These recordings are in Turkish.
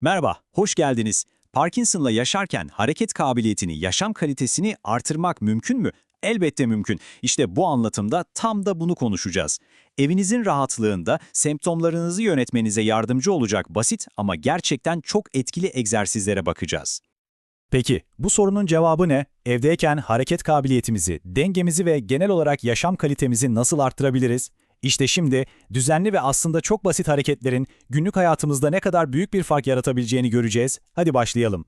Merhaba, hoş geldiniz. Parkinson'la yaşarken hareket kabiliyetini, yaşam kalitesini artırmak mümkün mü? Elbette mümkün. İşte bu anlatımda tam da bunu konuşacağız. Evinizin rahatlığında semptomlarınızı yönetmenize yardımcı olacak basit ama gerçekten çok etkili egzersizlere bakacağız. Peki, bu sorunun cevabı ne? Evdeyken hareket kabiliyetimizi, dengemizi ve genel olarak yaşam kalitemizi nasıl arttırabiliriz? İşte şimdi düzenli ve aslında çok basit hareketlerin günlük hayatımızda ne kadar büyük bir fark yaratabileceğini göreceğiz. Hadi başlayalım.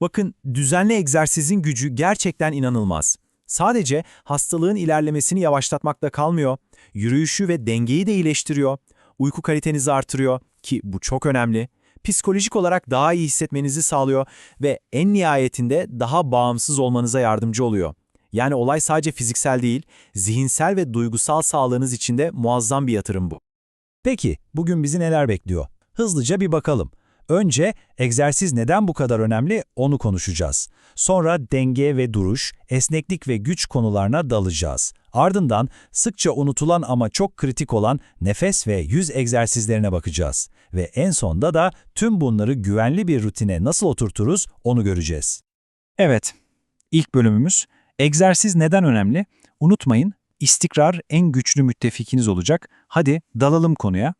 Bakın, düzenli egzersizin gücü gerçekten inanılmaz. Sadece hastalığın ilerlemesini yavaşlatmakla kalmıyor, yürüyüşü ve dengeyi de iyileştiriyor, uyku kalitenizi artırıyor ki bu çok önemli, psikolojik olarak daha iyi hissetmenizi sağlıyor ve en nihayetinde daha bağımsız olmanıza yardımcı oluyor. Yani olay sadece fiziksel değil, zihinsel ve duygusal sağlığınız için de muazzam bir yatırım bu. Peki, bugün bizi neler bekliyor? Hızlıca bir bakalım. Önce egzersiz neden bu kadar önemli onu konuşacağız. Sonra denge ve duruş, esneklik ve güç konularına dalacağız. Ardından sıkça unutulan ama çok kritik olan nefes ve yüz egzersizlerine bakacağız. Ve en sonda da tüm bunları güvenli bir rutine nasıl oturturuz onu göreceğiz. Evet, ilk bölümümüz egzersiz neden önemli? Unutmayın, istikrar en güçlü müttefikiniz olacak. Hadi dalalım konuya.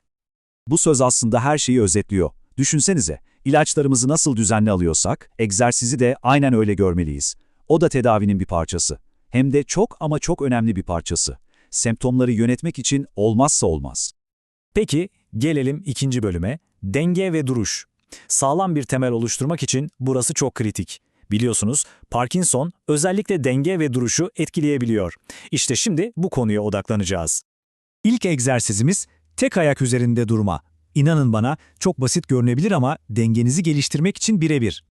Bu söz aslında her şeyi özetliyor. Düşünsenize, ilaçlarımızı nasıl düzenli alıyorsak, egzersizi de aynen öyle görmeliyiz. O da tedavinin bir parçası. Hem de çok ama çok önemli bir parçası. Semptomları yönetmek için olmazsa olmaz. Peki, gelelim ikinci bölüme. Denge ve duruş. Sağlam bir temel oluşturmak için burası çok kritik. Biliyorsunuz, Parkinson özellikle denge ve duruşu etkileyebiliyor. İşte şimdi bu konuya odaklanacağız. İlk egzersizimiz tek ayak üzerinde durma. İnanın bana çok basit görünebilir ama dengenizi geliştirmek için birebir.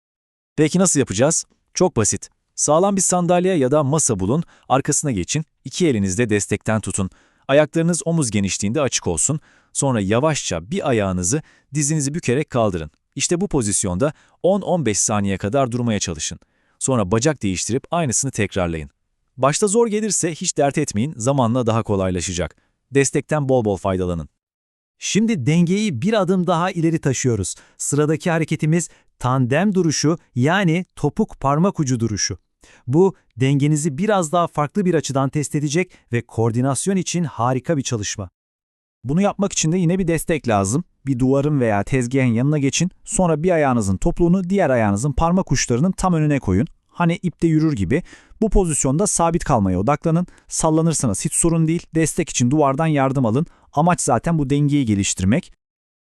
Peki nasıl yapacağız? Çok basit. Sağlam bir sandalye ya da masa bulun, arkasına geçin, iki elinizde destekten tutun. Ayaklarınız omuz genişliğinde açık olsun. Sonra yavaşça bir ayağınızı dizinizi bükerek kaldırın. İşte bu pozisyonda 10-15 saniye kadar durmaya çalışın. Sonra bacak değiştirip aynısını tekrarlayın. Başta zor gelirse hiç dert etmeyin, zamanla daha kolaylaşacak. Destekten bol bol faydalanın. Şimdi dengeyi bir adım daha ileri taşıyoruz. Sıradaki hareketimiz tandem duruşu yani topuk parmak ucu duruşu. Bu dengenizi biraz daha farklı bir açıdan test edecek ve koordinasyon için harika bir çalışma. Bunu yapmak için de yine bir destek lazım. Bir duvarın veya tezgahın yanına geçin, sonra bir ayağınızın topluğunu diğer ayağınızın parmak uçlarının tam önüne koyun. Hani ipte yürür gibi. Bu pozisyonda sabit kalmaya odaklanın. Sallanırsanız hiç sorun değil. Destek için duvardan yardım alın. Amaç zaten bu dengeyi geliştirmek.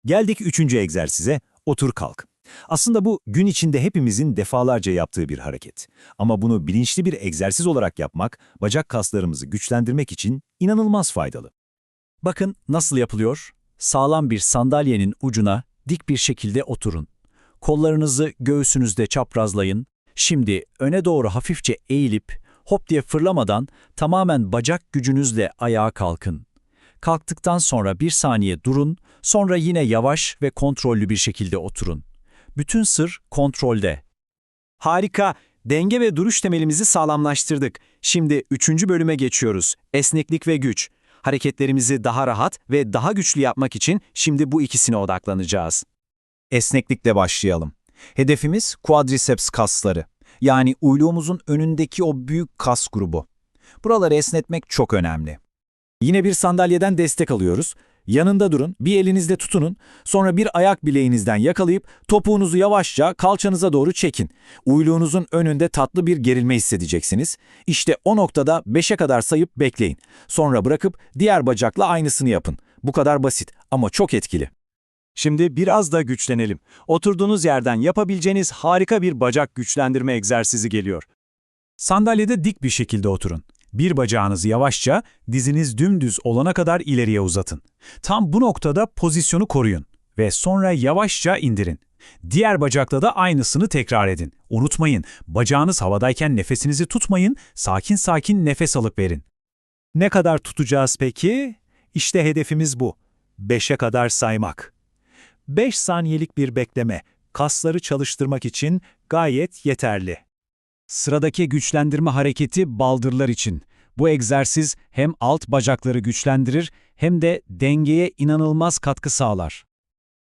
Geldik üçüncü egzersize, otur kalk. Aslında bu gün içinde hepimizin defalarca yaptığı bir hareket. Ama bunu bilinçli bir egzersiz olarak yapmak, bacak kaslarımızı güçlendirmek için inanılmaz faydalı. Bakın nasıl yapılıyor? Sağlam bir sandalyenin ucuna dik bir şekilde oturun. Kollarınızı göğsünüzde çaprazlayın. Şimdi öne doğru hafifçe eğilip hop diye fırlamadan tamamen bacak gücünüzle ayağa kalkın. Kalktıktan sonra bir saniye durun, sonra yine yavaş ve kontrollü bir şekilde oturun. Bütün sır kontrolde. Harika, denge ve duruş temelimizi sağlamlaştırdık. Şimdi üçüncü bölüme geçiyoruz. Esneklik ve güç. Hareketlerimizi daha rahat ve daha güçlü yapmak için şimdi bu ikisine odaklanacağız. Esneklikle başlayalım. Hedefimiz quadriceps kasları. Yani uyluğumuzun önündeki o büyük kas grubu. Buraları esnetmek çok önemli. Yine bir sandalyeden destek alıyoruz. Yanında durun, bir elinizde tutunun, sonra bir ayak bileğinizden yakalayıp topuğunuzu yavaşça kalçanıza doğru çekin. Uyluğunuzun önünde tatlı bir gerilme hissedeceksiniz. İşte o noktada 5'e kadar sayıp bekleyin. Sonra bırakıp diğer bacakla aynısını yapın. Bu kadar basit ama çok etkili. Şimdi biraz da güçlenelim. Oturduğunuz yerden yapabileceğiniz harika bir bacak güçlendirme egzersizi geliyor. Sandalyede dik bir şekilde oturun. Bir bacağınızı yavaşça, diziniz dümdüz olana kadar ileriye uzatın. Tam bu noktada pozisyonu koruyun ve sonra yavaşça indirin. Diğer bacakla da aynısını tekrar edin. Unutmayın, bacağınız havadayken nefesinizi tutmayın, sakin sakin nefes alıp verin. Ne kadar tutacağız peki? İşte hedefimiz bu. 5'e kadar saymak. 5 saniyelik bir bekleme, kasları çalıştırmak için gayet yeterli. Sıradaki güçlendirme hareketi baldırlar için. Bu egzersiz hem alt bacakları güçlendirir hem de dengeye inanılmaz katkı sağlar.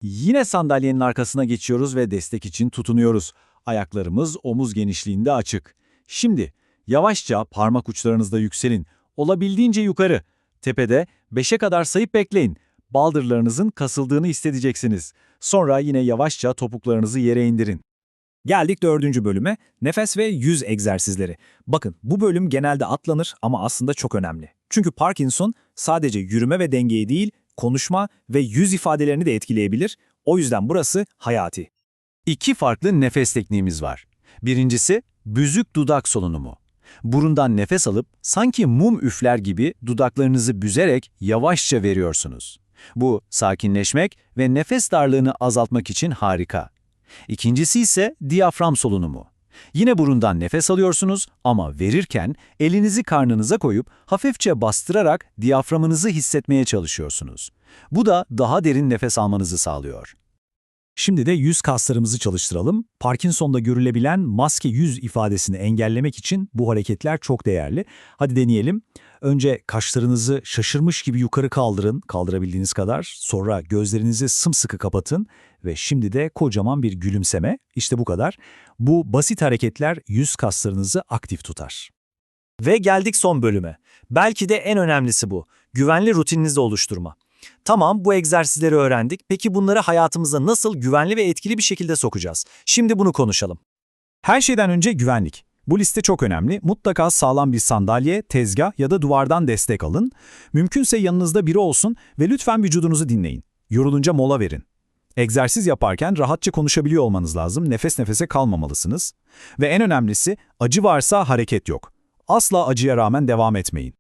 Yine sandalyenin arkasına geçiyoruz ve destek için tutunuyoruz. Ayaklarımız omuz genişliğinde açık. Şimdi yavaşça parmak uçlarınızda yükselin. Olabildiğince yukarı. Tepede 5'e kadar sayıp bekleyin. Baldırlarınızın kasıldığını hissedeceksiniz. Sonra yine yavaşça topuklarınızı yere indirin. Geldik dördüncü bölüme, nefes ve yüz egzersizleri. Bakın bu bölüm genelde atlanır ama aslında çok önemli. Çünkü Parkinson sadece yürüme ve dengeyi değil, konuşma ve yüz ifadelerini de etkileyebilir. O yüzden burası hayati. İki farklı nefes tekniğimiz var. Birincisi büzük dudak solunumu. Burundan nefes alıp sanki mum üfler gibi dudaklarınızı büzerek yavaşça veriyorsunuz. Bu sakinleşmek ve nefes darlığını azaltmak için harika. İkincisi ise diyafram solunumu. Yine burundan nefes alıyorsunuz ama verirken elinizi karnınıza koyup hafifçe bastırarak diyaframınızı hissetmeye çalışıyorsunuz. Bu da daha derin nefes almanızı sağlıyor. Şimdi de yüz kaslarımızı çalıştıralım. Parkinson'da görülebilen maske yüz ifadesini engellemek için bu hareketler çok değerli. Hadi deneyelim. Önce kaşlarınızı şaşırmış gibi yukarı kaldırın, kaldırabildiğiniz kadar. Sonra gözlerinizi sımsıkı kapatın ve şimdi de kocaman bir gülümseme. İşte bu kadar. Bu basit hareketler yüz kaslarınızı aktif tutar. Ve geldik son bölüme. Belki de en önemlisi bu. Güvenli rutininizi oluşturma. Tamam bu egzersizleri öğrendik. Peki bunları hayatımıza nasıl güvenli ve etkili bir şekilde sokacağız? Şimdi bunu konuşalım. Her şeyden önce güvenlik. Bu liste çok önemli. Mutlaka sağlam bir sandalye, tezgah ya da duvardan destek alın. Mümkünse yanınızda biri olsun ve lütfen vücudunuzu dinleyin. Yorulunca mola verin. Egzersiz yaparken rahatça konuşabiliyor olmanız lazım. Nefes nefese kalmamalısınız. Ve en önemlisi acı varsa hareket yok. Asla acıya rağmen devam etmeyin.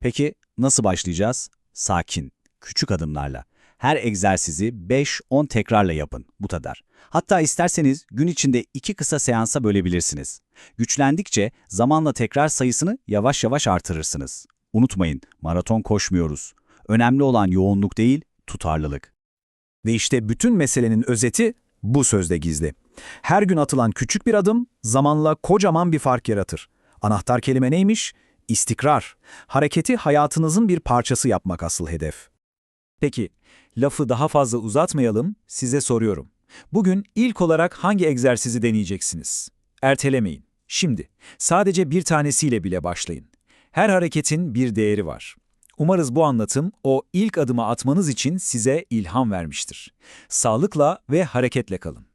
Peki nasıl başlayacağız? Sakin, küçük adımlarla. Her egzersizi 5-10 tekrarla yapın. Bu kadar. Hatta isterseniz gün içinde iki kısa seansa bölebilirsiniz. Güçlendikçe zamanla tekrar sayısını yavaş yavaş artırırsınız. Unutmayın, maraton koşmuyoruz. Önemli olan yoğunluk değil, tutarlılık. Ve işte bütün meselenin özeti bu sözde gizli. Her gün atılan küçük bir adım zamanla kocaman bir fark yaratır. Anahtar kelime neymiş? İstikrar. Hareketi hayatınızın bir parçası yapmak asıl hedef. Peki, lafı daha fazla uzatmayalım, size soruyorum. Bugün ilk olarak hangi egzersizi deneyeceksiniz? Ertelemeyin. Şimdi, sadece bir tanesiyle bile başlayın. Her hareketin bir değeri var. Umarız bu anlatım o ilk adımı atmanız için size ilham vermiştir. Sağlıkla ve hareketle kalın.